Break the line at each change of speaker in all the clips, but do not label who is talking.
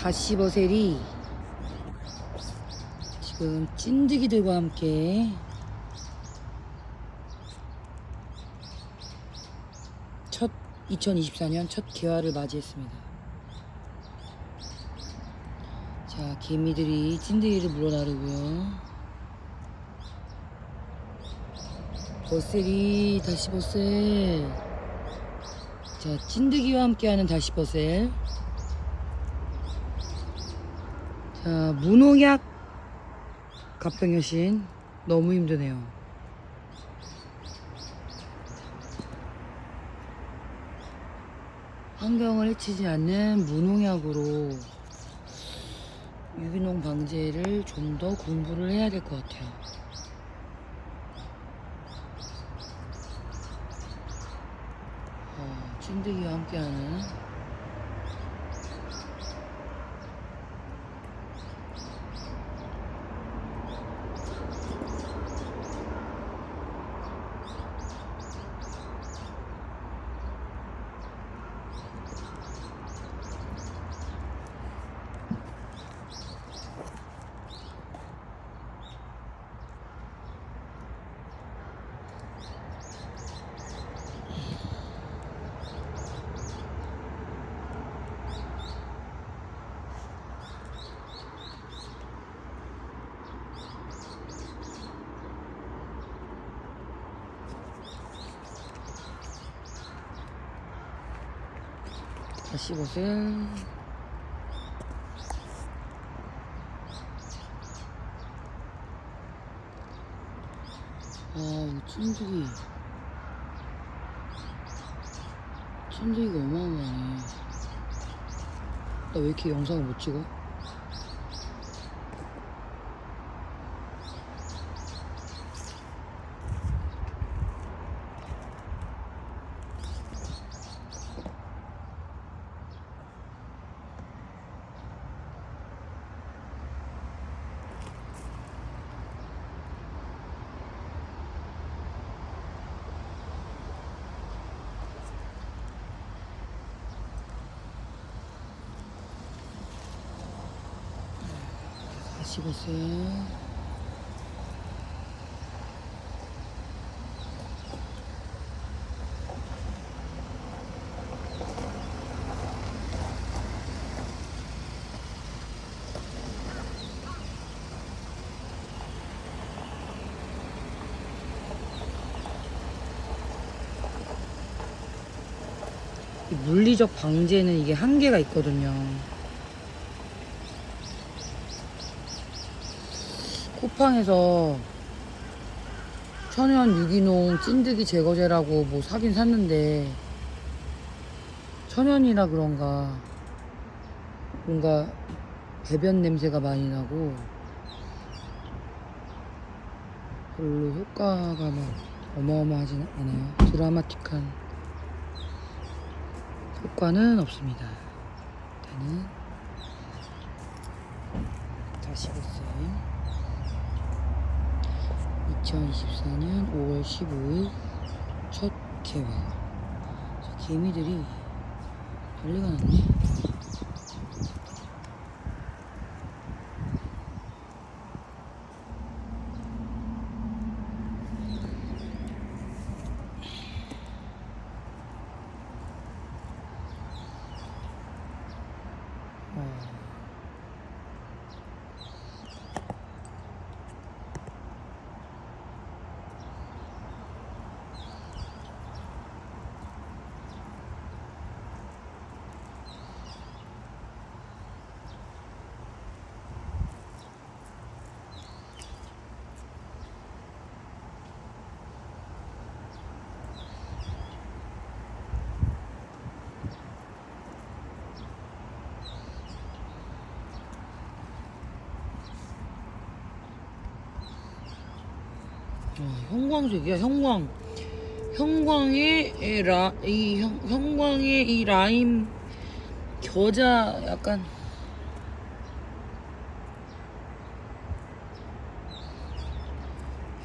다시버셀이 지금 찐득이들과 함께 첫 2024년 첫 개화를 맞이했습니다. 자, 개미들이 찐득이를 물어나르고요. 버셀이 다시 버셀. 자, 찐득이와 함께하는 다시 버셀. 자, 무농약 갑병 여신 너무 힘드네요. 환경을 해치지 않는 무농약으로 유기농 방제를 좀 더 공부를 해야 될 것 같아요. 어, 찐득이와 함께하는 다시 버슬 아 찐득이. 찐득이가 어마어마하네. 나 왜 이렇게 영상을 못 찍어? 이 물리적 방제는 이게 한계가 있거든요. 쿠팡에서 천연 유기농 찐득이 제거제라고 뭐 사긴 샀는데 천연이라 그런가 뭔가 배변 냄새가 많이 나고 별로 효과가 막 어마어마하진 않아요. 드라마틱한 효과는 없습니다. 일단은 다시 보세요. 2024년 5월 15일 첫 개회. 저 개미들이 난리가 났네. 형광색이야 형광. 형광의 라, 이 형, 형광의 이 라임 겨자 약간.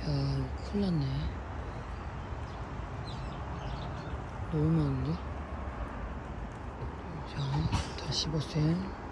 야 이거 큰일 났네. 너무 많은데? 자 다시 버센